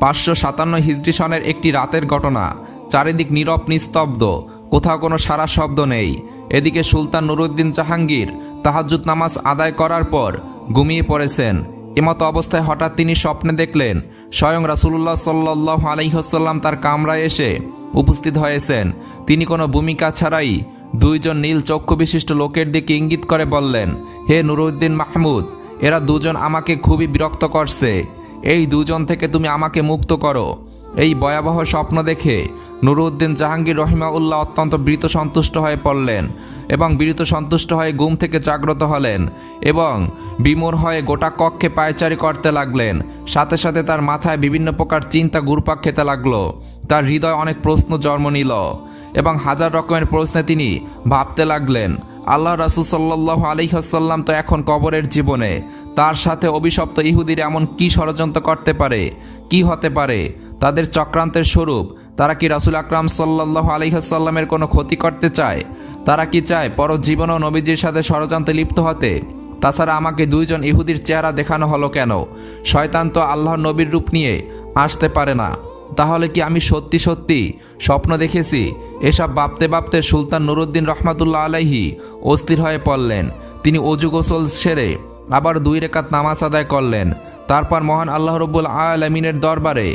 পাঁচশো সাতান্ন হিজড়ি সনের একটি রাতের ঘটনা। চারিদিক নীরব, নিস্তব্ধ। কোথাও কোনো সারা শব্দ নেই। এদিকে সুলতান নুরুদ্দিন জাহাঙ্গীর তাহাজ্জুদ নামাজ আদায় করার পর ঘুমিয়ে পড়েছেন। এমতো অবস্থায় হঠাৎ তিনি স্বপ্নে দেখলেন, স্বয়ং রাসুল্লাহ সাল্লাহ আলহিহসাল্লাম তার কামরায় এসে উপস্থিত হয়েছেন। তিনি কোনো ভূমিকা ছাড়াই দুইজন নীল চক্ষু বিশিষ্ট লোকের দিকে ইঙ্গিত করে বললেন, হে নুরুদ্দিন মাহমুদ, এরা দুজন আমাকে খুবই বিরক্ত করছে। এই দুজন থেকে তুমি আমাকে মুক্ত করো। এই ভয়াবহ স্বপ্ন দেখে নুরুদ্দিন জাহাঙ্গীর রহিমাউল্লাহ অত্যন্ত বৃত সন্তুষ্ট হয়ে পড়লেন এবং বীরিত সন্তুষ্ট হয়ে ঘুম থেকে জাগ্রত হলেন এবং বিমূর হয়ে গোটা কক্ষে পায়চারি করতে লাগলেন। সাথে সাথে তার মাথায় বিভিন্ন প্রকার চিন্তা ঘুরপাক খেতে লাগল। তার হৃদয় অনেক প্রশ্ন জন্ম নিল এবং হাজার রকমের প্রশ্নে তিনি ভাবতে লাগলেন, আল্লাহ রাসুল সাল্লাহ আলিহাসাল্লাম তো এখন কবরের জীবনে। তার সাথে অভিশপ্ত ইহুদির এমন কি ষড়যন্ত্র করতে পারে? কি হতে পারে? তাদের চক্রান্তের স্বরূপ, তারা কি রাসুল আকরাম সাল্লাহ আলিহাসাল্লামের কোনো ক্ষতি করতে চায়? তারা কি চায় পরজীবন ও নবীজির সাথে ষড়যন্ত্রে লিপ্ত হতে? তাছাড়া আমাকে দুইজন ইহুদির চেহারা দেখানো হলো কেন? শয়তান তো আল্লাহর নবীর রূপ নিয়ে আসতে পারে না। তাহলে কি আমি সত্যি সত্যি স্বপ্ন দেখেছি? এসব ভাবতে ভাবতে সুলতান নুরুদ্দিন রহমাতুল্লাহ আলাইহি অস্থির হয়ে পড়লেন। তিনি অজু গোসল সেরে আবার দুই রেখাত নামাজ আদায় করলেন। তারপর মহান আল্লাহ রব্বুল আলমিনের দরবারে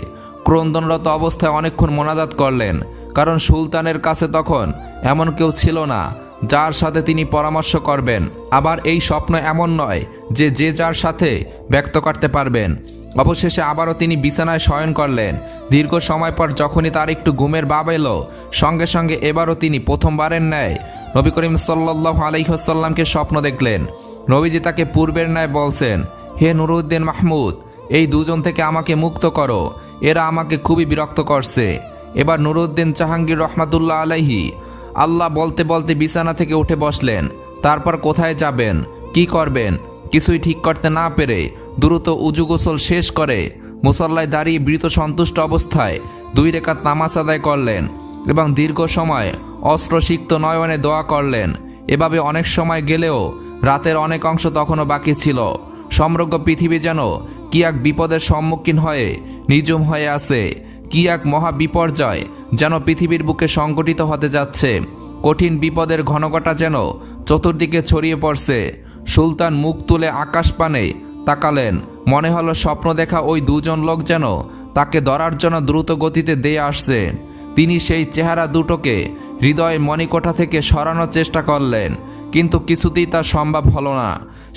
ক্রন্দনরত অবস্থায় অনেকক্ষণ মোনাজাত করলেন, কারণ সুলতানের কাছে তখন এমন কেউ ছিল না, যার সাথে তিনি পরামর্শ করবেন। আবার এই স্বপ্ন এমন নয় যে যে যার সাথে ব্যক্ত করতে পারবেন। অবশেষে আবারও তিনি বিছানায় শয়ন করলেন। দীর্ঘ সময় পর যখনই তার একটু ঘুমের বাব এলো, সঙ্গে সঙ্গে এবারও তিনি প্রথমবারের ন্যায় নবী করিম সাল্লাহ আলাইসাল্লামকে স্বপ্ন দেখলেন। নবীজি তাকে পূর্বের ন্যায় বলছেন, হে নুরুদ্দিন মাহমুদ, এই দুজন থেকে আমাকে মুক্ত করো। এরা আমাকে খুবই বিরক্ত করছে। এবার নুরুদ্দিন জাহাঙ্গীর রহমাতুল্লাহ আলাইহি আল্লাহ বলতে বলতে বিছানা থেকে উঠে বসলেন। তারপর কোথায় যাবেন? কি করবেন? কিছুই ঠিক করতে না পেরে দ্রুত উজু গোসল শেষ করে মুসল্লায় দাঁড়িয়ে বৃত সন্তুষ্ট অবস্থায় দুই রেখাত নামাজ আদায় করলেন এবং দীর্ঘ সময় অস্ত্রসিক্ত নয়নে দোয়া করলেন। এভাবে অনেক সময় গেলেও রাতের অনেক অংশ তখনও বাকি ছিল। সমগ্র পৃথিবী যেন কি এক বিপদের সম্মুখীন হয়ে নিজুম হয়ে আছে, কি এক মহা বিপর্যয় যেন পৃথিবীর বুকে সংগঠিত হতে যাচ্ছে। কঠিন বিপদের ঘনঘটা যেন চতুর্দিকে ছড়িয়ে পড়ছে। সুলতান মুখ তুলে আকাশ পানে তাকালেন। মনে হলো স্বপ্ন দেখা ওই দুজন লোক যেন তাকে ধরার জন্য দ্রুত গতিতে দিয়ে আসছে। তিনি সেই চেহারা দুটোকে হৃদয় মণিকোঠা থেকে সরানোর চেষ্টা করলেন। কিন্তু কিছুতেই তা সম্ভব হলো না।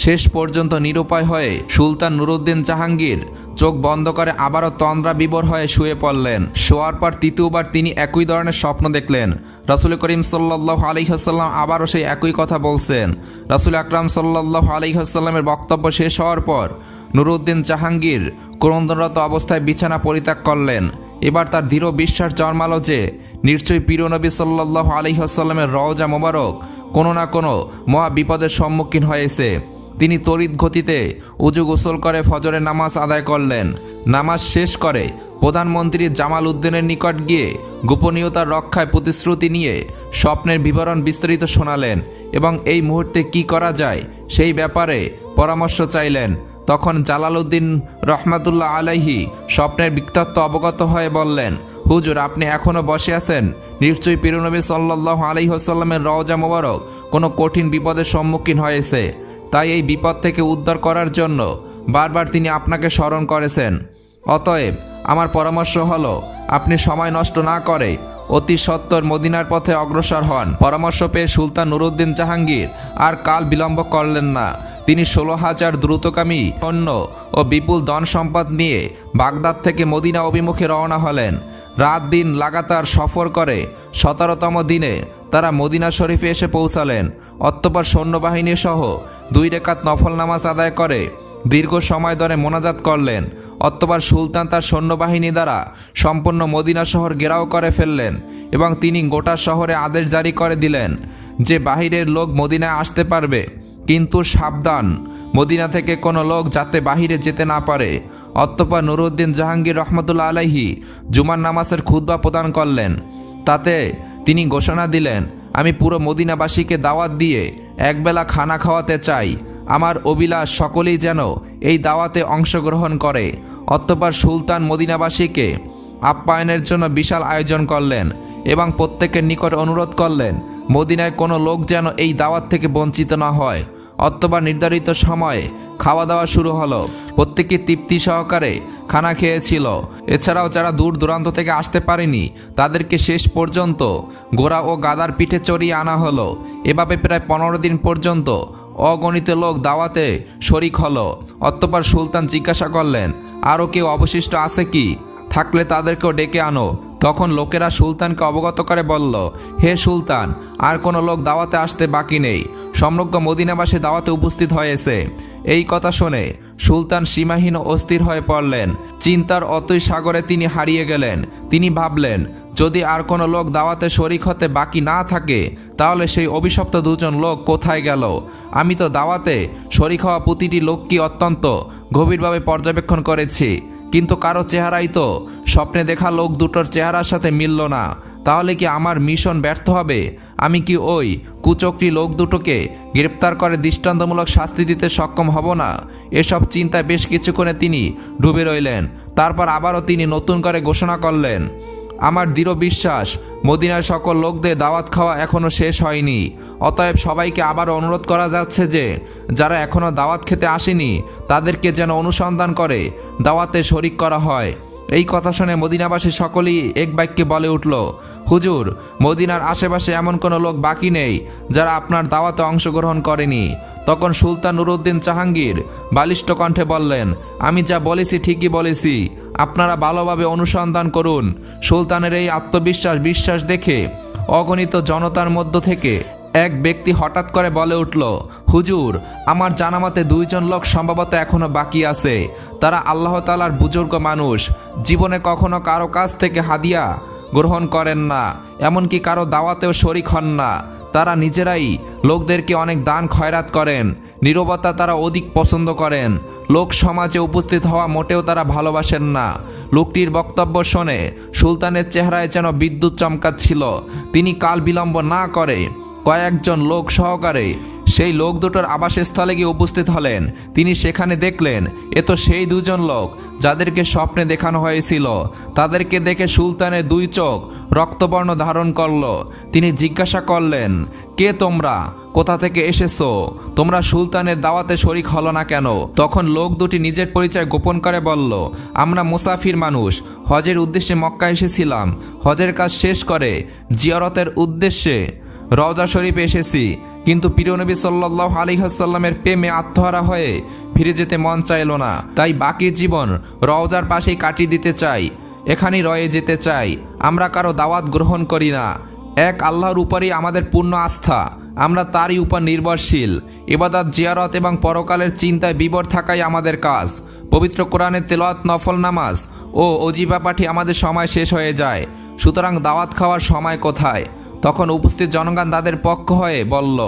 শেষ পর্যন্ত নিরুপায় হয়ে সুলতান নুরুদ্দিন জাহাঙ্গীর চোখ বন্ধ করে আবারও তন্দ্রা বিবর হয়ে শুয়ে পড়লেন। শোয়ার পর তৃতীয়বার তিনি একই ধরনের স্বপ্ন দেখলেন। রাসুল করিম সাল্লাহ আলিহাসাল্লাম আবারও সেই একই কথা বলছেন। রাসুল আকরাম সাল্লাহ আলিহাসাল্লামের বক্তব্য শেষ হওয়ার পর নুরুদ্দিন জাহাঙ্গীর ক্রন্দনরত অবস্থায় বিছানা পরিত্যাগ করলেন। এবার তার দৃঢ় বিশ্বাস জন্মালো যে, নিশ্চয়ই পিরনবী সাল্লাহ আলিহাসাল্লামের রওজা মোবারক কোনো না কোনো মহা বিপদের সম্মুখীন হয়েছে। তিনি তড়িৎ গতিতে উজু গোসল করে ফজরের নামাজ আদায় করলেন। নামাজ শেষ করে প্রধানমন্ত্রী জামাল উদ্দিনের নিকট গিয়ে গোপনীয়তার রক্ষায় প্রতিশ্রুতি নিয়ে স্বপ্নের বিবরণ বিস্তারিত শোনালেন এবং এই মুহূর্তে কি করা যায় সেই ব্যাপারে পরামর্শ চাইলেন। তখন জালালউদ্দিন রহমাতুল্লাহ আলাইহি স্বপ্নের বিক্তত্ব অবগত হয়ে বললেন, হুজুর, আপনি এখনও বসে আছেন? নিশ্চয়ই পিরনবী সাল্লাহ আলিহাসাল্লামের রওজা মোবারক কোনো কঠিন বিপদের সম্মুখীন হয়েছে। তাই এই বিপদ থেকে উদ্ধার করার জন্য বারবার তিনি আপনাকে স্মরণ করেছেন। অতএব আমার পরামর্শ হলো, আপনি সময় নষ্ট না করে অতি সত্বর মদিনার পথে অগ্রসর হন। পরামর্শ পেয়ে সুলতান নুরুদ্দিন জাহাঙ্গীর আর কাল বিলম্ব করলেন না। তিনি ষোলো হাজার দ্রুতগামী সৈন্য ও বিপুল ধন সম্পদ নিয়ে বাগদাদ থেকে মদিনা অভিমুখে রওনা হলেন। রাত দিন লাগাতার সফর করে। সতেরোতম দিনে তারা মদিনা শরীফে এসে পৌঁছালেন। অত্যপর সৈন্যবাহিনী সহ দুই রেখাত নফল নামাজ আদায় করে দীর্ঘ সময় ধরে মোনাজাত করলেন। অত্যবার সুলতান তার সৈন্যবাহিনী দ্বারা সম্পূর্ণ মদিনা শহর ঘেরাও করে ফেললেন এবং তিনি গোটা শহরে আদেশ জারি করে দিলেন যে বাহিরের লোক মদিনায় আসতে পারবে। কিন্তু সাবধান, মদিনা থেকে কোনো লোক যাতে বাহিরে যেতে না পারে। অত্যপর নুরুদ্দিন জাহাঙ্গীর রহমতুল্লা আলাইহি জুমার নামাজের খুদ্া প্রদান করলেন। তাতে তিনি ঘোষণা দিলেন, আমি পুরো মদিনাবাসীকে দাওয়াত দিয়ে একবেলা খানা খাওয়াতে চাই। আমার অবিলাস সকলেই যেন এই দাওয়াতে অংশগ্রহণ করে। অতঃপর সুলতান মদিনাবাসীকে আপ্যায়নের জন্য বিশাল আয়োজন করলেন এবং প্রত্যেকের নিকট অনুরোধ করলেন, মদিনায় কোনো লোক যেন এই দাওয়াত থেকে বঞ্চিত না হয়। অথবা নির্ধারিত সময়ে খাওয়া দাওয়া শুরু হলো। প্রত্যেকে তৃপ্তি সহকারে খানা খেয়েছিল। এছাড়াও যারা দূর দূরান্ত থেকে আসতে পারেনি, তাদেরকে শেষ পর্যন্ত গোড়া ও গাদার পিঠে চড়িয়ে আনা হলো। এভাবে প্রায় পনেরো দিন পর্যন্ত অগণিত লোক দাওয়াতে শরিক হলো। অতঃপর সুলতান জিজ্ঞাসা করলেন আরও কেউ অবশিষ্ট আছে কি? থাকলে তাদেরকেও ডেকে আনো। তখন লোকেরা সুলতানকে অবগত করে বলল, হে সুলতান, আর কোনো লোক দাওয়াতে আসতে বাকি নেই। সমগ্র মদিনাবাসী দাওয়াতে উপস্থিত হয়েছে। এই কথা শুনে সুলতান সীমাহীন অস্থির হয়ে পড়লেন। চিন্তার অতই সাগরে তিনি হারিয়ে গেলেন। তিনি ভাবলেন, যদি আর কোনো লোক দাওয়াতে শরিক হতে বাকি না থাকে, তাহলে সেই অভিশপ্ত দুজন লোক কোথায় গেল? আমি তো দাওয়াতে শরিক হওয়া প্রতিটি লোককে অত্যন্ত গভীরভাবে পর্যবেক্ষণ করেছি। কিন্তু কারও চেহারাই তো স্বপ্নে দেখা লোক দুটোর চেহারার সাথে মিলল না। তাহলে কি আমার মিশন ব্যর্থ হবে? আমি কি ওই কুচক্রি লোক দুটোকে গ্রেপ্তার করে দৃষ্টান্তমূলক শাস্তি দিতে সক্ষম হব না? এসব চিন্তায় বেশ কিছুক্ষণে তিনি ডুবে রইলেন। তারপর আবারও তিনি নতুন করে ঘোষণা করলেন, আমার দৃঢ় বিশ্বাস, মদিনার সকল লোকদের দাওয়াত খাওয়া এখনও শেষ হয়নি। অতএব সবাইকে আবার অনুরোধ করা যাচ্ছে যে, যারা এখনও দাওয়াত খেতে আসেনি, তাদেরকে যেন অনুসন্ধান করে, দাওয়াতে শরিক করা হয়। এই কথা শুনে মদিনাবাসী সকলেই এক বাক্যে বলে উঠল, হুজুর, মদিনার আশেপাশে এমন কোনো লোক বাকি নেই যারা আপনার দাওয়াতে অংশগ্রহণ করেনি। তখন সুলতান নুরুদ্দিন জাহাঙ্গীর বালিষ্ঠ কণ্ঠে বললেন, আমি যা বলেছি ঠিকই বলেছি, আপনারা ভালোভাবে অনুসন্ধান করুন। সুলতানের এই আত্মবিশ্বাস, বিশ্বাস দেখে অগণিত জনতার মধ্য থেকে এক ব্যক্তি হঠাৎ করে বলে উঠল, হুজুর, আমার জানামতে দুইজন লোক সম্ভবত এখনও বাকি আছে। তারা আল্লাহ তালার বুজুর্গ মানুষ। জীবনে কখনো কারও কাছ থেকে হাদিয়া গ্রহণ করেন না, এমনকি কারও দাওয়াতেও শরিক হন না। তারা নিজেরাই লোকদেরকে অনেক দান খয়রাত করেন। নীরবতা তারা অধিক পছন্দ করেন। লোক সমাজে উপস্থিত হওয়া মোটেও তারা ভালোবাসেন না। লোকটির বক্তব্য শোনে সুলতানের চেহারায় যেন বিদ্যুৎ চমকাচ্ছিল। তিনি কাল বিলম্ব না করে কয়েকজন লোক সহকারে সেই লোক দুটোর আবাসস্থলে গিয়ে উপস্থিত হলেন। তিনি সেখানে দেখলেন, এ তো সেই দুজন লোক যাদেরকে স্বপ্নে দেখানো হয়েছিল। তাদেরকে দেখে সুলতানের দুই চোখ রক্তবর্ণ ধারণ করল। তিনি জিজ্ঞাসা করলেন, কে তোমরা? কোথা থেকে এসেছ? তোমরা সুলতানের দাওয়াতে শরিক হলো না কেন? তখন লোক দুটি নিজের পরিচয় গোপন করে বলল, আমরা মুসাফির মানুষ। হজের উদ্দেশ্যে মক্কা এসেছিলাম। হজের কাজ শেষ করে জিয়ারতের উদ্দেশ্যে রওজা শরীফ এসেছি। কিন্তু প্রিয়নবী সাল্লাহ আলিহাসাল্লামের প্রেমে আত্মহারা হয়ে ফিরে যেতে মন চাইল না। তাই বাকি জীবন রওজার পাশেই কাটিয়ে দিতে চাই। এখানেই রয়ে যেতে চাই। আমরা কারও দাওয়াত গ্রহণ করি না। এক আল্লাহর উপরই আমাদের পূর্ণ আস্থা। আমরা তারই উপর নির্ভরশীল। ইবাদত, জিয়ারত এবং পরকালের চিন্তায় বিবর থাকাই আমাদের কাজ। পবিত্র কোরআনের তেলাওয়াত, নফল নামাজ ও অজিবা পাঠি আমাদের সময় শেষ হয়ে যায়। সুতরাং দাওয়াত খাওয়ার সময় কোথায়? তখন উপস্থিত জনগণ তাদের পক্ষ হয়ে বলল,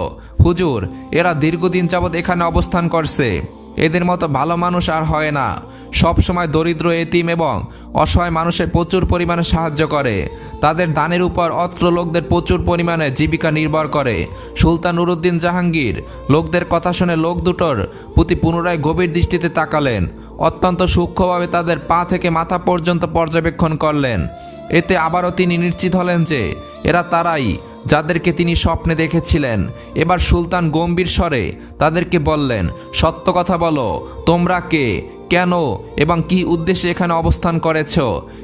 হুজুর, এরা দীর্ঘদিন যাবৎ এখানে অবস্থান করছে। এদের মতো ভালো মানুষ আর হয় না। সব সময় দরিদ্র, এতিম এবং অসহায় মানুষের প্রচুর পরিমাণে সাহায্য করে। তাদের দানের উপর অত্র লোকদের প্রচুর পরিমাণে জীবিকা নির্ভর করে। সুলতান নুরুদ্দিন জাহাঙ্গীর লোকদের কথা শুনে লোক দুটোর প্রতি পুনরায় গভীর দৃষ্টিতে তাকালেন। অত্যন্ত সূক্ষ্মভাবে তাদের পা থেকে মাথা পর্যন্ত পর্যবেক্ষণ করলেন। এতে আবারও তিনি নিশ্চিত হলেন যে এরা তারাই যাদেরকে তিনি স্বপ্নে দেখেছিলেন। এবার সুলতান গম্ভীর স্বরে তাদেরকে বললেন, সত্য কথা বলো, তোমরা কে, কেন এবং কি উদ্দেশ্যে এখানে অবস্থান করেছ?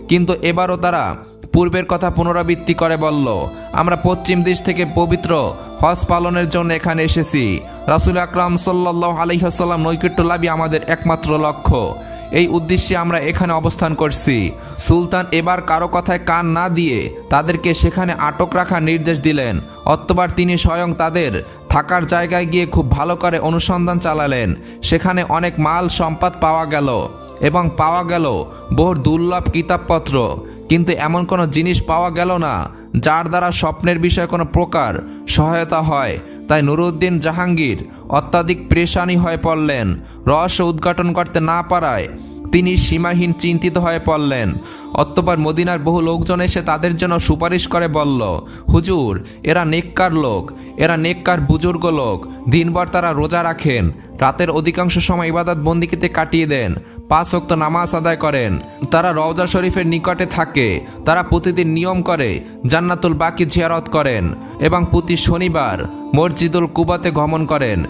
কিন্তু এবারও তারা পূর্বের কথা পুনরাবৃত্তি করে বলল, আমরা পশ্চিম দেশ থেকে পবিত্র হজ পালনের জন্য এখানে এসেছি। রাসুল আকরাম সাল্লাহ আলহিহাসাল্লাম নৈকট্য লাভই আমাদের একমাত্র লক্ষ্য। এই উদ্দেশ্যে আমরা এখানে অবস্থান করছি। সুলতান এবার কারও কথায় কান না দিয়ে তাদেরকে সেখানে আটক রাখার নির্দেশ দিলেন। অতবার তিনি স্বয়ং তাদের থাকার জায়গায় গিয়ে খুব ভালো করে অনুসন্ধান চালালেন। সেখানে অনেক মাল সম্পদ পাওয়া গেল এবং পাওয়া গেল বহু দুর্লভ কিতাবপত্র। কিন্তু এমন কোনো জিনিস পাওয়া গেল না, যার দ্বারা স্বপ্নের বিষয়ে কোনো প্রকার সহায়তা হয়। তাই নুরুদ্দিন জাহাঙ্গীর অত্যাধিক প্রেশানি হয়ে পড়লেন, রহস্য উদ্ঘাটন করতে না পারায় তিনি সীমাহীন চিন্তিত হয়ে পড়লেন। অতঃপর মদিনার বহু লোকজন এসে তাদের জন্য সুপারিশ করে বলল, হুজুর, এরা নেককার লোক, এরা নেককার বুজুর্গ লোক, দিনভর তারা রোজা রাখেন, রাতের অধিকাংশ সময় ইবাদত বন্দিকিতে কাটিয়ে দেন, পাঁচ ওয়াক্ত নামাজ আদায় করেন। তারা রওজা শরীফের নিকটে থাকে, তারা প্রতিদিন নিয়ম করে জান্নাতুল বাকি জিয়ারত করেন এবং প্রতি শনিবার মসজিদুল কুবাতে গমন করেন।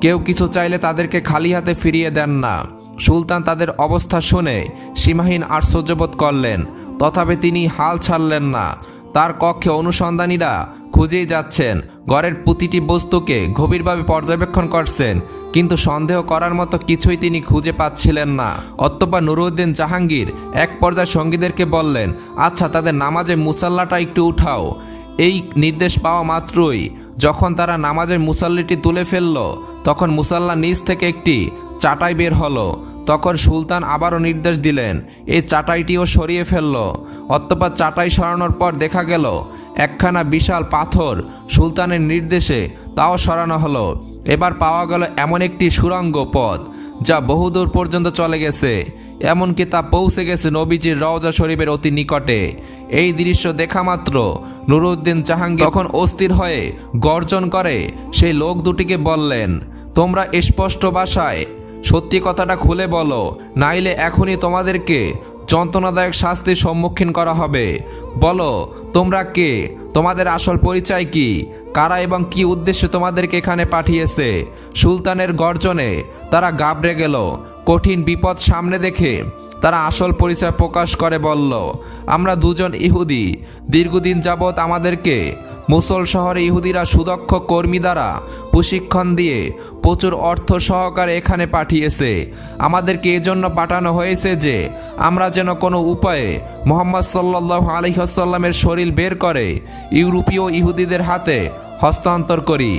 কেউ কিছু চাইলে তাদেরকে খালি হাতে ফিরিয়ে দেন না। সুলতান তাদের অবস্থা শুনে সীমাহীন আশ্চর্যবোধ করলেন, তথাপি তিনি হাল ছাড়লেন না। তার কক্ষে অনুসন্ধানীরা খুঁজেই যাচ্ছেন, ঘরের প্রতিটি বস্তুকে গভীরভাবে পর্যবেক্ষণ করছেন, কিন্তু সন্দেহ করার মতো কিছুই তিনি খুঁজে পাচ্ছিলেন না। অত্যপা নুরুদ্দিন জাহাঙ্গীর এক পর্যায়ে সঙ্গীদেরকে বললেন আচ্ছা তাদের নামাজে মুসাল্লাটা একটু উঠাও। এই নির্দেশ পাওয়া মাত্রই যখন তারা নামাজের মুসাল্লিটি তুলে ফেলল, তখন মুসাল্লা নিচ থেকে একটি চাটাই বের হলো। তখন সুলতান আবারও নির্দেশ দিলেন, এই চাটাইটিও সরিয়ে ফেলল। অত্যপর চাটাই সরানোর পর দেখা গেল, একখানা বিশাল পাথর সুলতানের নির্দেশে তাও সরানো হলো। এবার পাওয়া গেল এমন একটি সুরঙ্গ পথ, যা বহুদূর পর্যন্ত চলে গেছে। এমনকি তা পৌঁছে গেছে নবীজির রওজা শরীফের অতি নিকটে। এই দৃশ্য দেখা মাত্র। নুরুদ্দিন জাহাঙ্গীর তখন অস্থির হয়ে গর্জন করে সেই লোক দুটিকে বললেন, তোমরা স্পষ্ট ভাষায় সত্যি কথাটা খুলে বলো, নাইলে এখনই তোমাদেরকে যন্ত্রণাদায়ক শাস্তির সম্মুখীন করা হবে। বলো, তোমরা কে? তোমাদের আসল পরিচয় কি? কারা এবং কি উদ্দেশ্যে তোমাদেরকে এখানে পাঠিয়েছে? সুলতানের গর্জনে তারা গাবড়ে গেল। কঠিন বিপদ সামনে দেখে তারা আসল পরিচয় প্রকাশ করে বলল, আমরা দুজন ইহুদি। দীর্ঘদিন যাবৎ আমাদেরকে মুসল শহরে ইহুদিরা সুদক্ষ কর্মী দ্বারা প্রশিক্ষণ দিয়ে প্রচুর অর্থ সহকারে এখানে পাঠিয়েছে। আমাদেরকে এজন্য পাঠানো হয়েছে যে, আমরা যেন কোনো উপায়ে মোহাম্মদ সাল্লাহ আলহিহাসাল্লামের শরীর বের করে ইউরোপীয় ইহুদিদের হাতে হস্তান্তর করি।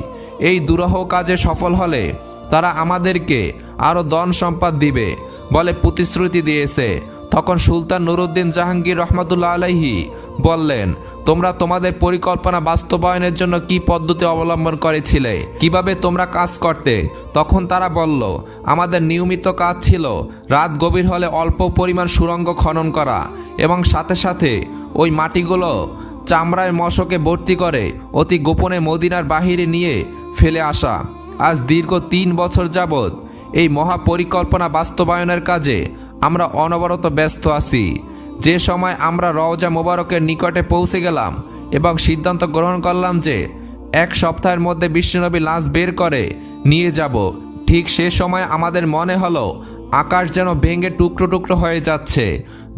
এই দুরহ কাজে সফল হলে তারা আমাদেরকে আরও ধন সম্পদ দিবে। বলে প্রতিশ্রুতি দিয়েছে। তখন সুলতান নুরুদ্দিন জাহাঙ্গীর রহমতুল্লাহ আলাইহি বললেন, তোমরা তোমাদের পরিকল্পনা বাস্তবায়নের জন্য কি পদ্ধতি অবলম্বন করেছিলে? কীভাবে তোমরা কাজ করতে? তখন তারা বলল, আমাদের নিয়মিত কাজ ছিল রাত গভীর হলে অল্প পরিমাণ সুরঙ্গ খনন করা এবং সাথে সাথে ওই মাটিগুলো চামড়ায় মশকে ভর্তি করে অতি গোপনে মদিনার বাহিরে নিয়ে ফেলে আসা। আজ দীর্ঘ তিন বছর যাবৎ এই মহাপরিকল্পনা বাস্তবায়নের কাজে আমরা অনবরত ব্যস্ত আছি। যে সময় আমরা রওজা মোবারকের নিকটে পৌঁছে গেলাম এবং সিদ্ধান্ত গ্রহণ করলাম যে এক সপ্তাহের মধ্যে বিষ্ণুনবী লাশ বের করে নিয়ে যাব, ঠিক সে সময় আমাদের মনে হলো আকাশ যেন ভেঙে টুকরো টুকরো হয়ে যাচ্ছে।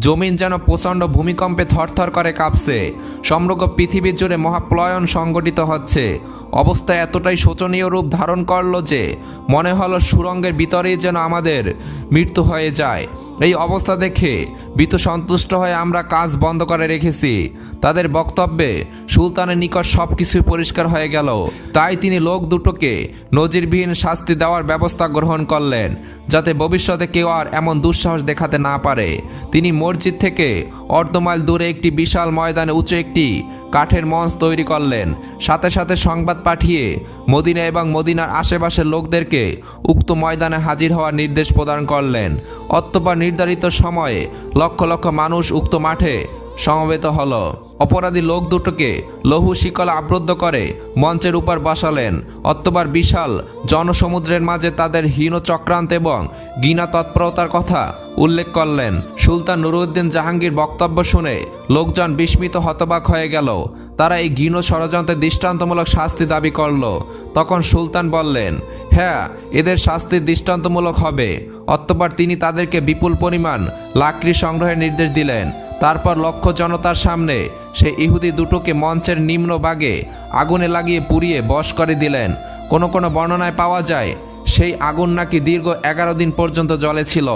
জমিন যেন প্রচণ্ড ভূমিকম্পে থরথর করে কাঁপছে। সমগ্র পৃথিবীর জুড়ে মহাপ্লয়ন সংগঠিত হচ্ছে। অবস্থা এতটাই শোচনীয় রূপ ধারণ করল যে, মনে হলো সুরঙ্গের ভিতরেই যেন আমাদের মৃত্যু হয়ে যায়। এই অবস্থা দেখে ভীত সন্তুষ্ট হয়ে আমরা কাজ বন্ধ করে রেখেছি। তাদের বক্তব্যে সুলতানের নিকট সব কিছুই পরিষ্কার হয়ে গেল। তাই তিনি লোক দুটোকে নজিরবিহীন শাস্তি দেওয়ার ব্যবস্থা গ্রহণ করলেন, যাতে ভবিষ্যতে কেউ আর এমন দুঃসাহস দেখাতে না পারে। তিনি মসজিদ থেকে অর্ধমাইল দূরে একটি বিশাল ময়দানে উঁচু একটি কাঠের মঞ্চ তৈরি করলেন। সাথে সাথে সংবাদ পাঠিয়ে মদিনা এবং মদিনার আশেপাশের লোকদেরকে উক্ত ময়দানে হাজির হওয়ার নির্দেশ প্রদান করলেন। অত্যপর নির্ধারিত সময়ে লক্ষ লক্ষ মানুষ উক্ত মাঠে সমবেত হল। অপরাধী লোক দুটোকে লহু শিকল আবদ্ধ করে মঞ্চের উপর বসালেন। অত্যবার বিশাল জনসমুদ্রের মাঝে তাদের হীন চক্রান্ত এবং গিনা তৎপরতার কথা উল্লেখ করলেন। সুলতান নুরুদ্দিন জাহাঙ্গীর বক্তব্য শুনে লোকজন বিস্মিত হতবাক হয়ে গেল। তারা এই ঘৃণ ষড়যন্ত্রের দৃষ্টান্তমূলক শাস্তি দাবি করল। তখন সুলতান বললেন হ্যাঁ এদের শাস্তির দৃষ্টান্তমূলক হবে। অতঃপর তিনি তাদেরকে বিপুল পরিমাণ লাকড়ি সংগ্রহের নির্দেশ দিলেন। তারপর লক্ষ জনতার সামনে সে ইহুদি দুটোকে মঞ্চের নিম্ন ভাগে আগুনে লাগিয়ে পুড়িয়ে বশ করে দিলেন। কোনো কোনো বর্ণনায় পাওয়া যায়, সেই আগুন নাকি দীর্ঘ এগারো দিন পর্যন্ত জলে ছিল।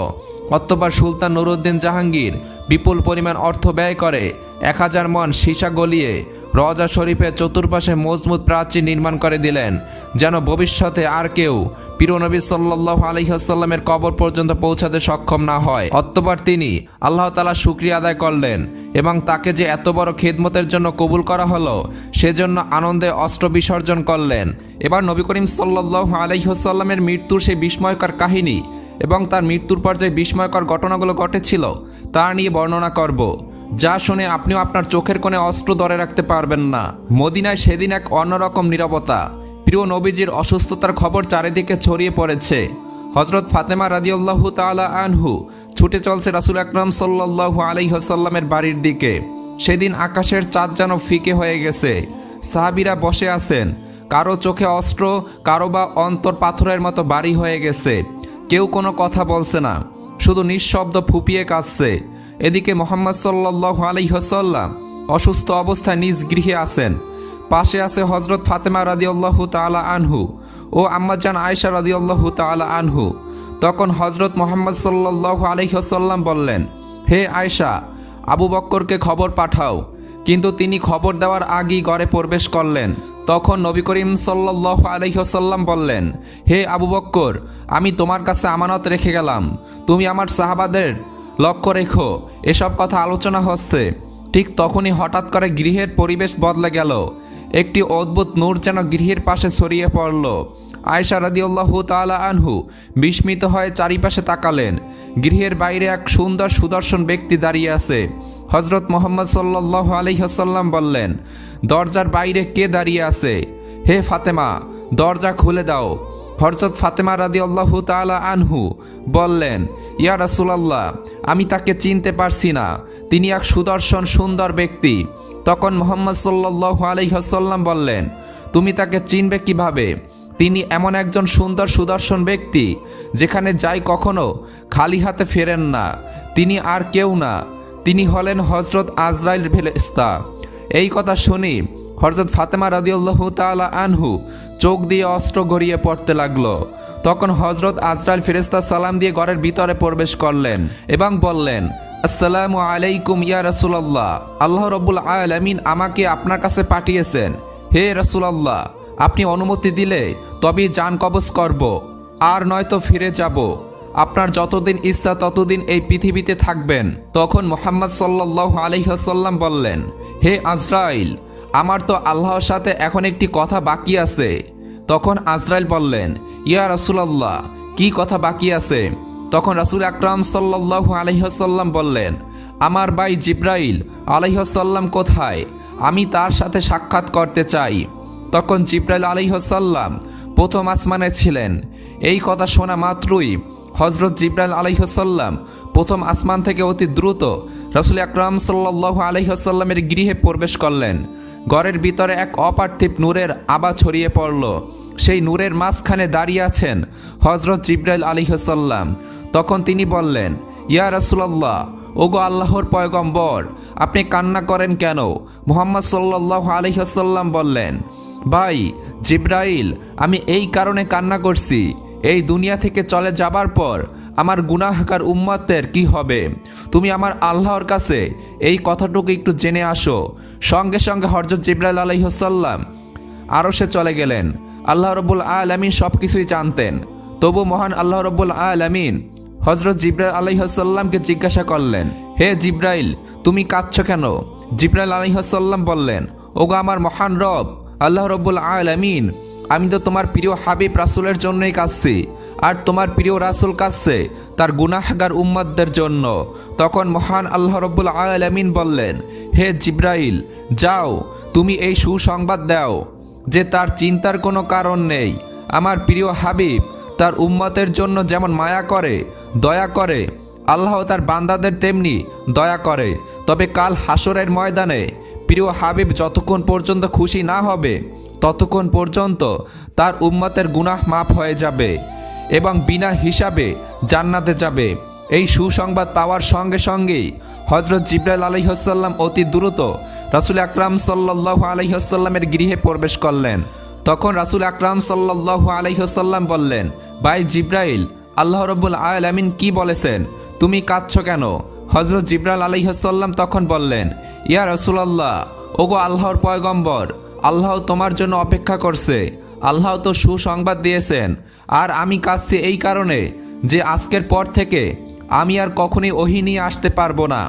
অত্যপর সুলতান নুরুদ্দিন জাহাঙ্গীর বিপুল পরিমাণ অর্থ ব্যয় করে এক হাজার মন সীসা গলিয়ে রজা শরীফের চতুর্পাশে মজবুত প্রাচীর নির্মাণ করে দিলেন, যেন ভবিষ্যতে আর কেউ পিরনবী সাল্লাহ আলহিহাসাল্লামের কবর পর্যন্ত পৌঁছাতে সক্ষম না হয়। অত্যপর তিনি আল্লাহ তালা শুক্রিয়া আদায় করলেন এবং তাকে যে এত বড় খেদমতের জন্য কবুল করা হলো, সেজন্য আনন্দে অস্ত্র বিসর্জন করলেন। এবার নবী করিম সাল্লাহ আলহিহাসাল্লামের মৃত্যুর সেই বিস্ময়কর কাহিনী এবং তার মৃত্যুর পর যে বিস্ময়কর ঘটনাগুলো ঘটেছিল, তা নিয়ে বর্ণনা করব। যা শুনে আপনিও আপনার চোখের কোণে অস্ত্র ধরে রাখতে পারবেন না। মদিনায় সেদিন এক অন্যরকম নিরবতা। প্রিয় নবীজির অসুস্থতার খবর চারিদিকে ছড়িয়ে পড়েছে। হজরত ফাতেমা রাদিউল্লাহু তাআলা আনহু ছুটে চলছে রাসুল আকরাম সাল্লাহ আলাইহসাল্লামের বাড়ির দিকে। সেদিন আকাশের চাঁদ যেন ফিকে হয়ে গেছে। সাহাবিরা বসে আছেন। কারও চোখে অস্ত্র, কারও বা অন্তর পাথরের মতো বাড়ি হয়ে গেছে। কেউ কোনো কথা বলছে না। শুধু নিঃশব্দ ফুপিয়ে কাঁদছে। এদিকে মোহাম্মদ সাল্লাহ আলাইহসাল্লাম অসুস্থ অবস্থায় নিজ গৃহে আছেন। পাশে আছে হজরত ফাতেমা রাদিউল্লাহ তালা আনহু ও আম্মাজান আয়সা রাদিউল্লাহ তালা আনহু। তখন হজরত মোহাম্মদ সাল্লাহ আলহিহসাল্লাম বললেন, হে আয়সা আবু বক্করকে খবর পাঠাও। কিন্তু তিনি খবর দেওয়ার আগেই ঘরে প্রবেশ করলেন। তখন নবী করিম সাল্লাহ আলহিহসাল্লাম বললেন, হে আবু বক্কর, আমি তোমার কাছে আমানত রেখে গেলাম। তুমি আমার সাহাবাদের লক্ষ্য রেখো, এসব কথা আলোচনা হচ্ছে। ঠিক তখনই হঠাৎ করে গৃহের পরিবেশ বদলে গেল। একটি অদ্ভুত নূর যেন গৃহের পাশে ছড়িয়ে পড়ল। আয়সা রাদিউল্লাহু তাআলা আনহু বিস্মিত হয়ে চারিপাশে তাকালেন। গৃহের বাইরে এক সুন্দর সুদর্শন ব্যক্তি দাঁড়িয়ে আছে। হজরত মোহাম্মদ সাল্লাহ আলহিহাসাল্লাম বললেন, দরজার বাইরে কে দাঁড়িয়ে আছে? হে ফাতেমা, দরজা খুলে দাও। হরজত ফাতেমা রাদি আল্লাহ তালা আনহু বললেন, ইয়া রাসুলাল্লাহ, আমি তাকে চিনতে পারছি না। তিনি এক সুদর্শন সুন্দর ব্যক্তি। তখন মোহাম্মদ সাল্লাহ আলহিহাসাল্লাম বললেন, তুমি তাকে চিনবে কীভাবে? তিনি এমন একজন সুন্দর সুদর্শন ব্যক্তি, যেখানে যাই কখনো খালি হাতে ফেরেন না। তিনি আর কেউ না। তিনি হলেন হজরত আজরাইল ফেলেস্তা এই কথা শুনি হজরত ফাতেমা রাদিউল্লাহ তালা আনহু চোখ দিয়ে অস্ত্র গড়িয়ে পড়তে লাগল। তখন হজরত আজরাইল ফেরেস্তা সালাম দিয়ে ঘরের ভিতরে প্রবেশ করলেন এবং বললেন আসসালামু আলাইকুম ইয়া রসুলাল্লাহ। আল্লাহ রব্বুল আলমিন আমাকে আপনার কাছে পাঠিয়েছেন। হে রসুলাল্লাহ, আপনি অনুমতি দিলে তবেই যান কবজ করব, আর নয়তো ফিরে যাব। আপনার যতদিন ইচ্ছা ততদিন এই পৃথিবীতে থাকবেন। তখন মোহাম্মদ সাল্লাহ আলহিহাসাল্লাম বললেন, হে আজরাইল, আমার তো আল্লাহর সাথে এখন একটি কথা বাকি আছে। তখন আজরাইল বললেন, ইয়া রাসুলাল্লাহ, কি কথা বাকি আছে? তখন রাসুল আকরাম সাল্লাহ আলহিহাসাল্লাম বললেন, আমার ভাই জিব্রাইল আলহিহাসাল্লাম কোথায়? আমি তার সাথে সাক্ষাৎ করতে চাই। তখন জিব্রাইল আলহিহসাল্লাম প্রথম আসমানে ছিলেন। এই কথা শোনা মাত্রই হজরত জিব্রাইল আলহিহসাল্লাম প্রথম আসমান থেকে অতি দ্রুত রসুল আকরাম সাল্লাহ আলহিহসাল্লামের গৃহে প্রবেশ করলেন। ঘরের ভিতরে এক অপার্থিব নূরের আবা ছড়িয়ে পড়ল। সেই নূরের মাঝখানে দাঁড়িয়ে আছেন হজরত জিব্রাইল আলিহসাল্লাম তখন তিনি বললেন, ইয়া রসুল্লাহ ওগো আল্লাহর পয়গম্বর, আপনি কান্না করেন কেন? মোহাম্মদ সাল্লাহ আলহিহসাল্লাম বললেন, ভাই, জিব্রাইল, আমি এই কারণে কান্না করছি। এই দুনিয়া থেকে চলে যাবার পর আমার গুনাহকার উম্মতের কি হবে? তুমি আমার আল্লাহর কাছে এই কথাটুকু একটু জেনে আসো। সঙ্গে সঙ্গে হরজত জিব্রাইল আলহিহসাল্লাম আরও সে চলে গেলেন। আল্লাহ রব্বুল আলমিন সব কিছুই জানতেন। তবু মহান আল্লাহ রব্বুল আলমিন হজরত জিব্রাইল আলহিহসাল্লামকে জিজ্ঞাসা করলেন, হে জিব্রাইল, তুমি কাঁদছ কেন? জিব্রাইল আলহিহসাল্লাম বললেন, ওগো আমার মহান রব, আল্লাহ রব্বুল আলমিন, আমি তো তোমার প্রিয় হাবিব রাসুলের জন্যই কাঁদছি, আর তোমার প্রিয় রাসুল কাঁদছে তার গুনাহগার উম্মাদদের জন্য। তখন মহান আল্লাহ রব্বুল আলমিন বললেন, হে জিব্রাইল, যাও, তুমি এই সুসংবাদ দাও, যে তার চিন্তার কোনো কারণ নেই। আমার প্রিয় হাবিব তার উম্মতের জন্য যেমন মায়া করে, দয়া করে, আল্লাহ তার বান্দাদের তেমনি দয়া করে। তবে কাল হাসরের ময়দানে প্রিয় হাবিব যতক্ষণ পর্যন্ত খুশি না হবে, ততক্ষণ পর্যন্ত তার উম্মতের গুনাহ মাফ হয়ে যাবে এবং বিনা হিসাবে জান্নাতে যাবে। এই সুসংবাদ পাওয়ার সঙ্গে সঙ্গেই হজরত জিব্রাইল আলহিহসাল্লাম অতি দ্রুত রাসুল আকরাম সাল্লাহ আলহিহসাল্লামের গৃহে প্রবেশ করলেন। তখন রাসুল আকরাম সাল্লাহ আলহিহসাল্লাম বললেন ভাই জিব্রাইল, আল্লাহ রব্বুল আমিন কি বলেছেন? তুমি কাঁদছ কেন? হজরত জিব্রাইল আলহিহসাল্লাম তখন বললেন, ইয়া রসুলাল্লাহ, ওগো আল্লাহর পয়গম্বর, আল্লাহ তোমার জন্য অপেক্ষা করছে। আল্লাহ তো সুসংবাদ দিয়েছেন। আর আমি কাঁদছি এই কারণে যে আজকের পর থেকে আমি আর কখনই ওহি নিয়ে আসতে পারব না।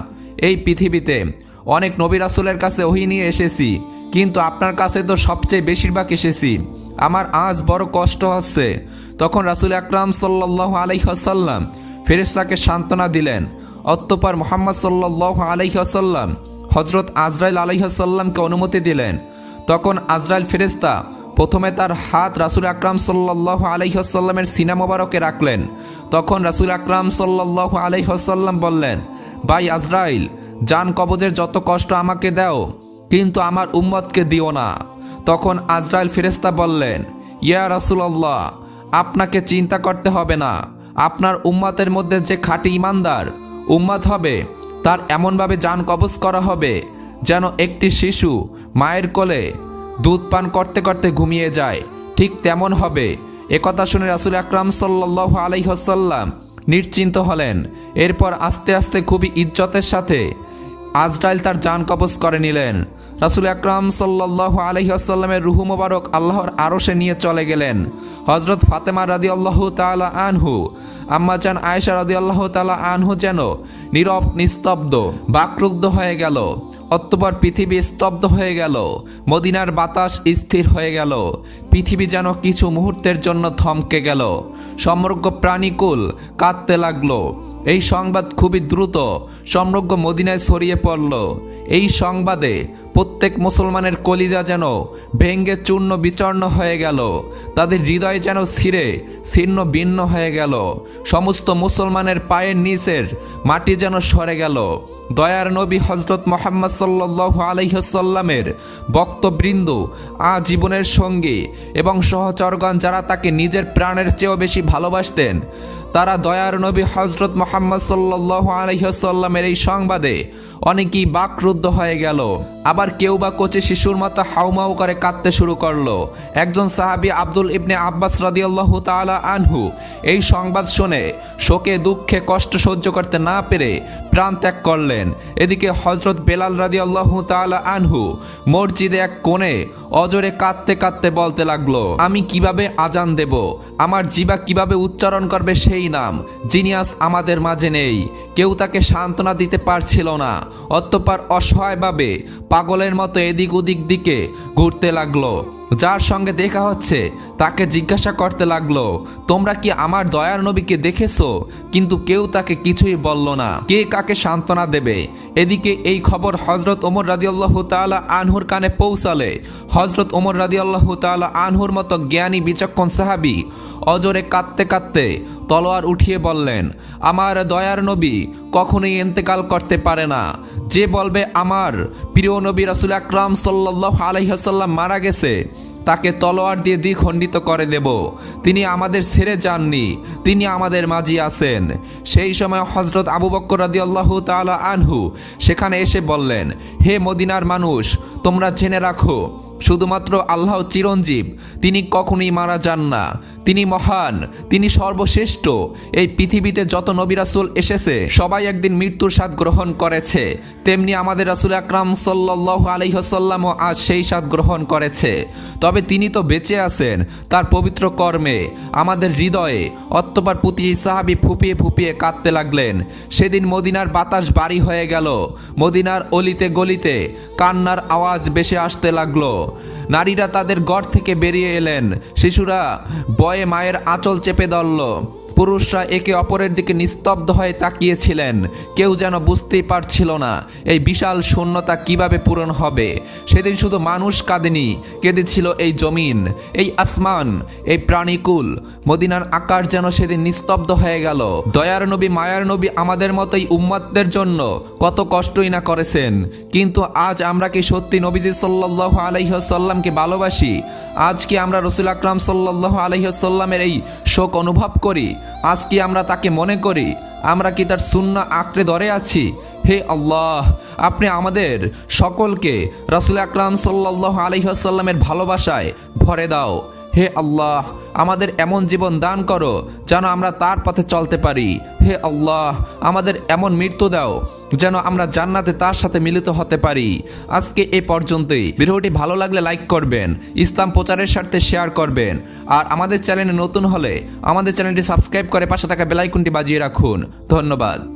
এই পৃথিবীতে অনেক নবী রাসুলের কাছে ওহি নিয়ে এসেছি, কিন্তু আপনার কাছে তো সবচেয়ে বেশিরভাগ এসেছি। আমার আজ বড় কষ্ট হচ্ছে তখন রাসুল আকরাম সাল্লাহ আলহিহাসাল্লাম ফেরেস্তাকে সান্ত্বনা দিলেন, অতঃপর মোহাম্মদ সাল্লাহ আলহিহাসাল্লাম হজরত আজরাইল আলহিহাসাল্লামকে অনুমতি দিলেন। তখন আজরাইল ফেরেস্তা প্রথমে তার হাত রাসুল আকরাম সাল্লাহ আলহিহাসাল্লামের সিনা মোবারকে রাখলেন। তখন রাসুল আকরাম সাল্লাহ আলহ্লাম বললেন, ভাই আজরাইল যান কবজের যত কষ্ট আমাকে দাও, কিন্তু আমার উম্মতকে দিও না। তখন আজরাইল ফেরেস্তা বললেন, ইয়া রাসুলাল্লাহ, আপনাকে চিন্তা করতে হবে না। আপনার উম্মাতের মধ্যে যে খাঁটি ইমানদার উম্মাত হবে, তার এমনভাবে যান কবজ করা হবে যেন একটি শিশু মায়ের কোলে দুধ পান করতে করতে ঘুমিয়ে যায়। ঠিক তেমন হবে। একথা শুনে রাসুল আকরাম সাল্লাহ আলাইহসাল্লাম নিশ্চিন্ত হলেন। এরপর আস্তে আস্তে খুবই ইজ্জতের সাথে আজরাইল তার যান কবজ করে নিলেন। রাসুল আকরাম সাল্লাহ আলহিহাসাল্লামের রুহু মোবারক আল্লাহর আরশে নিয়ে চলে গেলেন। হজরত ফাতেমা রাদি আল্লাহ তালা আনহু আম্মাজান আয়েশা রাদি আল্লাহ তালা আনহু যেন নীরব, নিস্তব্ধ বাকরুগ্ধ হয়ে গেল। অতঃপর পৃথিবী স্তব্ধ হয়ে গেল। মদিনার বাতাস স্থির হয়ে গেল। পৃথিবী যেন কিছু মুহূর্তের জন্য থমকে গেল। সমগ্র প্রাণীকুল কাঁদতে লাগল। এই সংবাদ খুবই দ্রুত সমগ্র মদিনায় ছড়িয়ে পড়ল। এই সংবাদে প্রত্যেক মুসলমানের কলিজা যেন ভেঙ্গে চূর্ণ বিচর্ণ হয়ে গেল। তাদের হৃদয় যেন ছিঁড়ে, ছিন্ন ভিন্ন হয়ে গেল। সমস্ত মুসলমানের পায়ের নিচের মাটি যেন সরে গেল। দয়ার নবী হজরত মোহাম্মদ সাল্লাহ আলহ্লামের বক্তবৃন্দ আজীবনের সঙ্গী এবং সহচরগণ যারা তাকে নিজের প্রাণের চেয়েও বেশি ভালোবাসতেন তারা দয়ার নবী হজরত মোহাম্মদ সাল্লাহ আলহ্লামের এই সংবাদে অনেকেই বাকরুদ্ধ হয়ে গেল। আবার কেউ বা কোচে শিশুর মতো হাউমাউ করে কাঁদতে শুরু করল। একজন সাহাবি আব্দুল ইবনে আব্বাস রাদিয়াল্লাহ তাআলা আনহু এই সংবাদ শুনে শোকে, দুঃখে, কষ্ট সহ্য করতে না পেরে প্রাণ ত্যাগ করলেন। এদিকে হজরত বেলাল রাদিয়াল্লাহ তাআলা আনহু মসজিদে এক কোণে অজরে কাঁদতে কাঁদতে বলতে লাগল, আমি কীভাবে আজান দেব? আমার জিবা কীভাবে উচ্চারণ করবে সেই নাম যিনি আজ আমাদের মাঝে নেই। কেউ তাকে সান্ত্বনা দিতে পারছিল না। অতঃপর অসহায়ভাবে পাগলের মতো এদিক ওদিক দিকে ঘুরতে লাগল। যার সঙ্গে দেখা হচ্ছে, তাকে জিজ্ঞাসা করতে লাগল, তোমরা কি আমার দয়ার নবীকে দেখেছ? কিন্তু কেউ তাকে কিছুই বলল না। কে কাকে সান্ত্বনা দেবে? এদিকে এই খবর হজরত ওমর রাদিয়াল্লাহু তাআলা আনহুর কানে পৌঁছালে হজরত ওমর রাদিয়াল্লাহু তাআলা আনহুর মতো জ্ঞানী, বিচক্ষণ সাহাবী অজরে কাঁদতে কাঁদতে তলোয়ার উঠিয়ে বললেন, আমার দয়ার নবী কখনোই এন্তেকাল করতে পারে না। যে বলবে আমার প্রিয় নবী রাসুল আকরাম সাল্লাহ আলহিহাসাল্লাম মারা গেছে, তাকে তলোয়ার দিয়ে দ্বিখণ্ডিত করে দেব। তিনি আমাদের ছেড়ে যাননি, তিনি আমাদের মাঝি আছেন। সেই সময় হজরত আবু বক্কর রাদি আল্লাহ তালা আনহু সেখানে এসে বললেন, হে মদিনার মানুষ, তোমরা জেনে রাখো শুধুমাত্র আল্লাহ চিরঞ্জীব, তিনি কখনোই মারা যান না। তিনি মহান, তিনি সর্বশ্রেষ্ঠ। এই পৃথিবীতে যত নবী রাসুল এসেছে, সবাই একদিন মৃত্যুর স্বাদ গ্রহণ করেছে। তেমনি আমাদের রাসুল আকরাম সাল্লাহ আলহ্লামও আজ সেই স্বাদ গ্রহণ করেছে। তবে তিনি তো বেঁচে আছেন, তার পবিত্র কর্মে। আমাদের হৃদয়ে অত্যপার পুতি সাহাবি ফুপিয়ে ফুপিয়ে কাঁদতে লাগলেন। সেদিন মদিনার বাতাস বাড়ি হয়ে গেল, মদিনার অলিতে গলিতে কান্নার আওয়াজ বেশি আসতে লাগল। নারীরা তাদের গড় থেকে বেরিয়ে এলেন। শিশুরা বয়ে মায়ের আঁচল চেপে ধরল। পুরুষরা একে অপরের দিকে নিস্তব্ধ হয়ে তাকিয়েছিলেন। কেউ যেন বুঝতেই পারছিল না, এই বিশাল শূন্যতা কীভাবে পূরণ হবে। সেদিন শুধু মানুষ কাঁদেনি, কেঁদেছিল এই জমিন, এই আসমান, এই প্রাণীকুল। মদিনার আকার যেন সেদিন নিস্তব্ধ হয়ে গেল। দয়ার নবী, মায়ার নবী আমাদের মতোই উম্মাতদের জন্য কত কষ্টই না করেছেন। কিন্তু আজ আমরা কি সত্যি নবীজি সাল্লাহ আলহ্লামকে ভালোবাসি? আজ কি আমরা রসুল আকরাম সাল্লাহ আলহ্লামের এই শোক অনুভব করি? আজ কি আমরা তাকে মনে করি? আমরা কি তার শূন্য আঁকড়ে ধরে আছি? হে আল্লাহ, আপনি আমাদের সকলকে রসুল আকরাম সাল্লাহ আলহিহাসাল্লামের ভালোবাসায় ভরে দাও। হে আল্লাহ, আমাদের এমন জীবন দান করো যেন আমরা তার পথে চলতে পারি। হে আল্লাহ, আমাদের এমন মৃত্যু দাও যেন আমরা জান্নাতে তার সাথে মিলিত হতে পারি। আজকে এ পর্যন্তই। ভিডিওটি ভালো লাগলে লাইক করবেন, ইসলাম প্রচারের স্বার্থে শেয়ার করবেন। আর আমাদের চ্যানেলে নতুন হলে আমাদের চ্যানেলটি সাবস্ক্রাইব করে পাশে থাকা বেলাইকুনটি বাজিয়ে রাখুন। ধন্যবাদ।